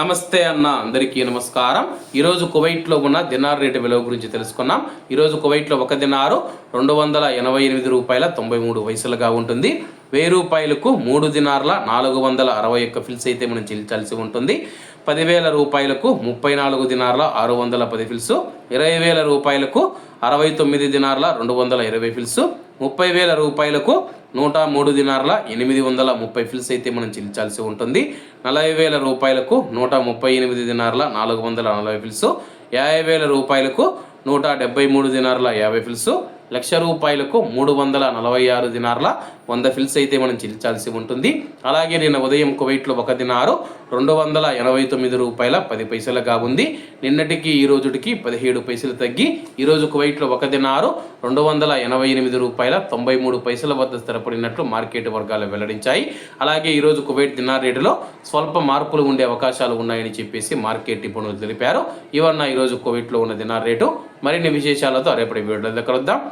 నమస్తే అన్న అందరికీ నమస్కారం. ఈరోజు కువైట్లో ఉన్న దినార్ రేటు విలువ గురించి తెలుసుకున్నాం. ఈరోజు కువైట్లో ఒక దినారు రెండు వందల ఎనభై ఎనిమిది రూపాయల తొంభై మూడు వయసులుగా ఉంటుంది. వెయ్యి రూపాయలకు మూడు దినార్ల నాలుగు వందల అరవై ఒక్క ఫిల్స్ అయితే మనం చెల్లించాల్సి ఉంటుంది. పదివేల రూపాయలకు ముప్పై నాలుగు దినార్ల ఆరు వందల పది ఫిల్స్. ఇరవై వేల రూపాయలకు అరవై తొమ్మిది దినార్ల రెండు వందల ఇరవై ఫిల్స్. ముప్పై వేల రూపాయలకు నూట మూడు దినార్ల ఎనిమిది వందల ముప్పై ఫిల్స్ అయితే మనం చెల్లించాల్సి ఉంటుంది. నలభై వేల రూపాయలకు నూట ముప్పై ఎనిమిది దినార్ల నాలుగు వందల నలభై ఫిల్స్ యాభై వేల రూపాయలకు నూట డెబ్బై మూడు దినార్ల యాభై ఫిల్స్ లక్ష రూపాయలకు మూడు వందల నలభై ఆరు దినార్ల వంద ఫిల్స్ అయితే మనం చెల్లించాల్సి ఉంటుంది. అలాగే నిన్న ఉదయం కువైట్లో ఒక దినారు రెండు వందల ఎనభై తొమ్మిది రూపాయల పది పైసలుగా ఉంది. నిన్నటికి ఈ రోజుటికి పదిహేడు పైసలు తగ్గి ఈరోజు కువైట్లో ఒక దినారు రెండు వందల ఎనభై ఎనిమిది రూపాయల తొంభై మూడు పైసల వద్ద స్థిరపడినట్లు మార్కెట్ వర్గాలు వెల్లడించాయి. అలాగే ఈరోజు కువైట్ దినార్ రేటులో స్వల్ప మార్పులు ఉండే అవకాశాలు ఉన్నాయని చెప్పేసి మార్కెట్ నిపుణులు తెలిపారు. ఇవన్న ఈరోజు కువైట్లో ఉన్న దినార్ రేటు. మరిన్ని విశేషాలతో రేపటి వీడియోలో కలుద్దాం.